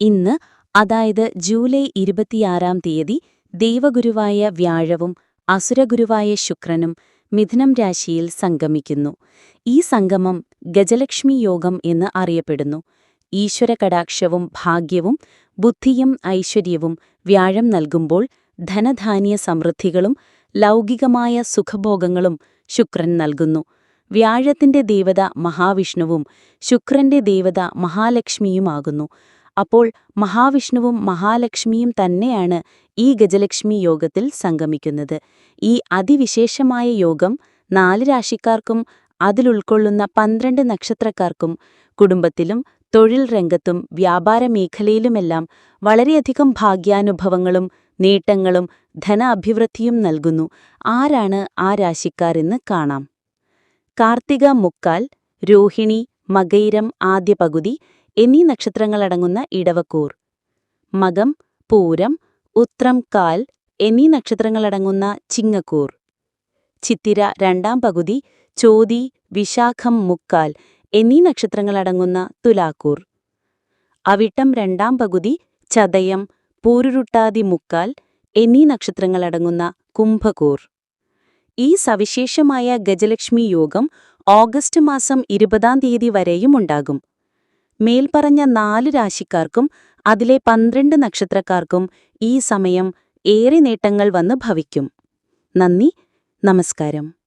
ഇന്ന് അതായത് ജൂലൈ ഇരുപത്തിയാറാം തീയതി ദൈവഗുരുവായ വ്യാഴവും അസുരഗുരുവായ ശുക്രനും മിഥുനം രാശിയിൽ സംഗമിക്കുന്നു. ഈ സംഗമം ഗജലക്ഷ്മി യോഗം എന്ന് അറിയപ്പെടുന്നു. ഈശ്വര കടാക്ഷവും ഭാഗ്യവും ബുദ്ധിയും ഐശ്വര്യവും വ്യാഴം നൽകുമ്പോൾ ധനധാന്യ സമൃദ്ധികളും ലൗകികമായ സുഖഭോഗങ്ങളും ശുക്രൻ നൽകുന്നു. വ്യാഴത്തിന്റെ ദേവത മഹാവിഷ്ണുവും ശുക്രന്റെ ദേവത മഹാലക്ഷ്മിയുമാകുന്നു. അപ്പോൾ മഹാവിഷ്ണുവും മഹാലക്ഷ്മിയും തന്നെയാണ് ഈ ഗജലക്ഷ്മി യോഗത്തിൽ സംഗമിക്കുന്നത്. ഈ അതിവിശേഷമായ യോഗം നാല് രാശിക്കാർക്കും അതിലുൾക്കൊള്ളുന്ന പന്ത്രണ്ട് നക്ഷത്രക്കാർക്കും കുടുംബത്തിലും തൊഴിൽ രംഗത്തും വ്യാപാര മേഖലയിലുമെല്ലാം വളരെയധികം ഭാഗ്യാനുഭവങ്ങളും നേട്ടങ്ങളും ധന അഭിവൃദ്ധിയും നൽകുന്നു. ആരാണ് ആ രാശിക്കാർ എന്ന് കാണാം. കാർത്തിക മുക്കാൽ രോഹിണി മകൈരം ആദ്യ പകുതി എന്നീ നക്ഷത്രങ്ങളടങ്ങുന്ന ഇടവക്കൂർ. മകം പൂരം ഉത്രം കാൽ എന്നീ നക്ഷത്രങ്ങളടങ്ങുന്ന ചിങ്ങക്കൂർ. ചിത്തിര രണ്ടാം പകുതി ചോതി വിശാഖം മുക്കാൽ എന്നീ നക്ഷത്രങ്ങളടങ്ങുന്ന തുലാക്കൂർ. അവിട്ടം രണ്ടാം പകുതി ചതയം പൂരുരുട്ടാതി മുക്കാൽ എന്നീ നക്ഷത്രങ്ങളടങ്ങുന്ന കുംഭകൂർ ഈ സവിശേഷമായ ഗജലക്ഷ്മി യോഗം ഓഗസ്റ്റ് മാസം ഇരുപതാം തീയതി വരെയും ഉണ്ടാകും. മേൽപ്പറഞ്ഞ നാല് രാശിക്കാർക്കും അതിലെ പന്ത്രണ്ട് നക്ഷത്രക്കാർക്കും ഈ സമയം ഏറെ നേട്ടങ്ങൾ വന്ന് ഭവിക്കും. നന്ദി. നമസ്കാരം.